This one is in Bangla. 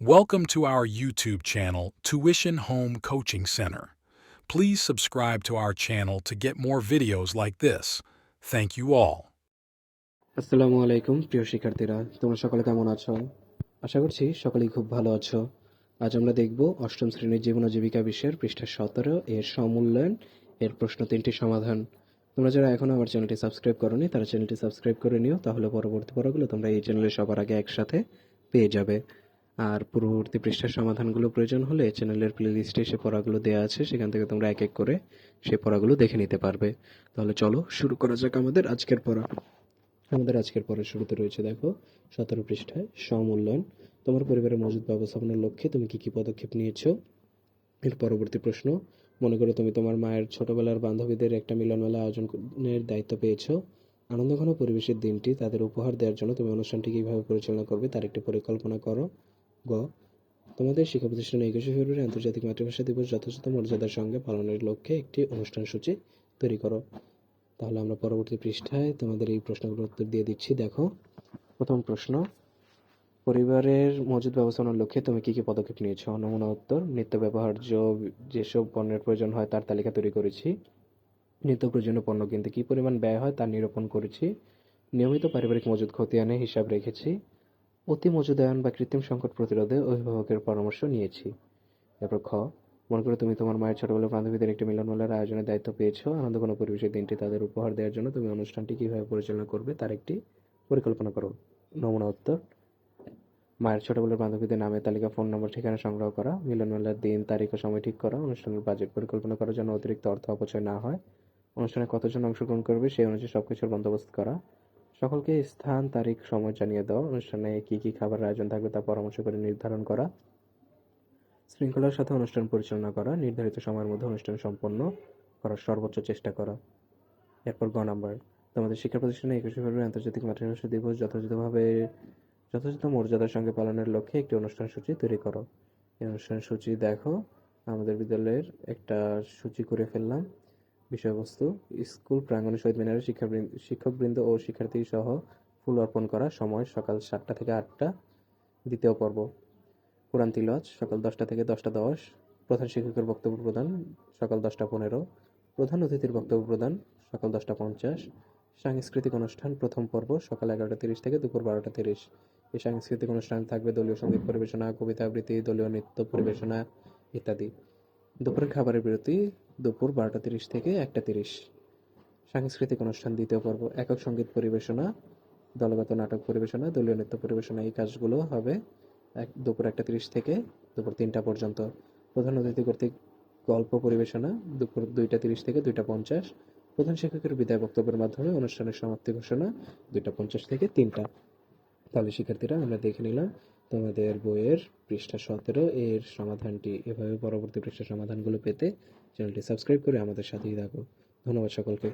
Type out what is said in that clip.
Welcome to our YouTube channel, Tuition Home Coaching Center. Please subscribe to our channel to get more videos like this. Thank you all. আসসালামু আলাইকুম প্রিয় শিক্ষার্থীরা তোমরা সকলে কেমন আছো আশা করছি সকলেই খুব ভালো আছো আজ আমরা দেখব অষ্টম শ্রেণীর জীবন ও জীবিকা বিষয়ের পৃষ্ঠা সতেরো এর সমূল্যায়ন এর প্রশ্ন তিনটি সমাধান তোমরা যারা এখনো আমার চ্যানেলটি সাবস্ক্রাইব করোনি তারা চ্যানেলটি সাবস্ক্রাইব করে নিও তাহলে পরবর্তী পড়াগুলো তোমরা এই চ্যানেলে সবার আগে একসাথে পেয়ে যাবে আর পূর্ববর্তী পৃষ্ঠার সমাধানগুলো প্রয়োজন হলে চ্যানেলের প্লেলিস্টে সে পড়াগুলো দেওয়া আছে, সেখান থেকে তোমরা এক এক করে সেই পড়াগুলো দেখে নিতে পারবে। তাহলে চলো শুরু করা যাক আমাদের আজকের পড়া। আমাদের আজকের পরের শুরুতে রয়েছে দেখো, সতেরো পৃষ্ঠায় স্বমূল্যায়ন তোমার পরিবারের মজুদ ব্যবস্থাপনার লক্ষ্যে তুমি কি কি পদক্ষেপ নিয়েছো? এর পরবর্তী প্রশ্ন, মনে করো তুমি তোমার মায়ের ছোটবেলার বান্ধবীদের একটা মিলনমেলা আয়োজনের দায়িত্ব পেয়েছ। আনন্দঘন পরিবেশের দিনটি, তাদের উপহার দেওয়ার জন্য তুমি অনুষ্ঠানটি কীভাবে পরিচালনা করবে তার একটি পরিকল্পনা করো। গ, তোমাদের শিক্ষা প্রতিষ্ঠানে একুশে ফেব্রুয়ারি আন্তর্জাতিক মাতৃভাষা দিবস যথাযথ মর্যাদার সঙ্গে পালনের লক্ষ্যে একটি অনুষ্ঠান সূচি তৈরি করো। তাহলে আমরা পরবর্তী পৃষ্ঠায় তোমাদের এই প্রশ্নগুলোর উত্তর দিয়ে দিচ্ছি। দেখো, প্রথম প্রশ্ন, পরিবারের মজুদ ব্যবস্থাপনার লক্ষ্যে তুমি কী কী পদক্ষেপ নিয়েছো? নমুনা উত্তর, নিত্য ব্যবহার্য যেসব পণ্যের প্রয়োজন হয় তার তালিকা তৈরি করেছি। নিত্য প্রয়োজনীয় পণ্য কিনতে কী পরিমাণ ব্যয় হয় তা নিরূপণ করেছি। নিয়মিত পারিবারিক মজুদ খতিয়ানে হিসাব রেখেছি। অতি মজুদায়ন বা কৃত্রিম সংকট প্রতিরোধে অভিভাবকের পরামর্শ নিয়েছি। এরপর খ, মনে করো তুমি তোমার মায়ের ছোটবেলার বান্ধবীদের একটি মিলনমেলার আয়োজনের দায়িত্ব পেয়েছ। আনন্দঘন পরিবেশের দিনটি তাদের উপহার দেওয়ার জন্য তুমি অনুষ্ঠানটি কীভাবে পরিচালনা করবে তার একটি পরিকল্পনা করো। নমুনা উত্তর, মায়ের ছোটবেলার বান্ধবীদের নামের তালিকা, ফোন নম্বর, ঠিকানা সংগ্রহ করা, মিলনমেলার দিন, তারিখ ও সময় ঠিক করা, অনুষ্ঠানের বাজেট পরিকল্পনা করার জন্য অতিরিক্ত অর্থ অপচয় না হয়, অনুষ্ঠানে কতজন অংশগ্রহণ করবে সেই অনুযায়ী সবকিছুর বন্দোবস্ত করা সকলকে স্থান, তারিখ, সময় জানিয়ে দেওয়া অনুষ্ঠানে কি কি খাবার আয়োজন থাকবে তা পরামর্শ করে নির্ধারণ করা। শৃঙ্খলার সাথে অনুষ্ঠান পরিচালনা করা। নির্ধারিত সময়ের মধ্যে অনুষ্ঠান সম্পন্ন করার সর্বোচ্চ চেষ্টা করা। এরপর গ নাম্বার। তোমাদের শিক্ষা প্রতিষ্ঠানে একুশে ফেব্রুয়ারি আন্তর্জাতিক মাতৃভাষা দিবস যথাযথভাবে, যথাযথ মর্যাদার সঙ্গে পালনের লক্ষ্যে একটি অনুষ্ঠান সূচি তৈরি করো। এই অনুষ্ঠান সূচি দেখো। আমাদের বিদ্যালয়ের একটা সূচি করে ফেললাম। বিষয়বস্তু, স্কুল, প্রাঙ্গণে শহীদ মিনারে শিক্ষকবৃন্দ ও শিক্ষার্থী সহ ফুল অর্পণ করা সময় সকাল সাতটা থেকে আটটা, দ্বিতীয় পর্ব। কোরআন তিলওয়াজ সকাল দশটা থেকে দশটা দশ। প্রধান শিক্ষকের বক্তব্য প্রদান, সকাল দশটা পনেরো। প্রধান অতিথির বক্তব্য প্রদান, সকাল দশটা পঞ্চাশ। সাংস্কৃতিক অনুষ্ঠান, প্রথম পর্ব, সকাল এগারোটা তিরিশ থেকে দুপুর বারোটা তিরিশ। এই সাংস্কৃতিক অনুষ্ঠান থাকবে দলীয় সংগীত পরিবেশনা, কবিতা আবৃত্তি, দলীয় নৃত্য পরিবেশনা ইত্যাদি। দুপুরের খাবারের বিরতি, দুপুর বারোটা তিরিশ থেকে একটা তিরিশ। সাংস্কৃতিক অনুষ্ঠান, দ্বিতীয় পর্ব, একক সংগীত পরিবেশনা, দলগত নাটক পরিবেশনা, দলীয় নৃত্য পরিবেশনা, এই কাজগুলো হবে এক দুপুর একটা তিরিশ থেকে দুপুর তিনটা পর্যন্ত। প্রধান অতিথি কর্তৃক গল্প পরিবেশনা, দুপুর দুইটা তিরিশ থেকে দুইটা পঞ্চাশ। প্রধান শিক্ষকের বিদায় বক্তব্যের মাধ্যমে অনুষ্ঠানের সমাপ্তি ঘোষণা, দুইটা পঞ্চাশ থেকে তিনটা। তাহলে শিক্ষার্থীরা, আমরা দেখে নিলাম তোমাদের বইয়ের পৃষ্ঠা সতেরো এর সমাধানটি এভাবে পরবর্তী পৃষ্ঠার সমাধানগুলো পেতে চ্যানেলটি সাবস্ক্রাইব করে আমাদের সাথেই থাকো ধন্যবাদ সকলকে।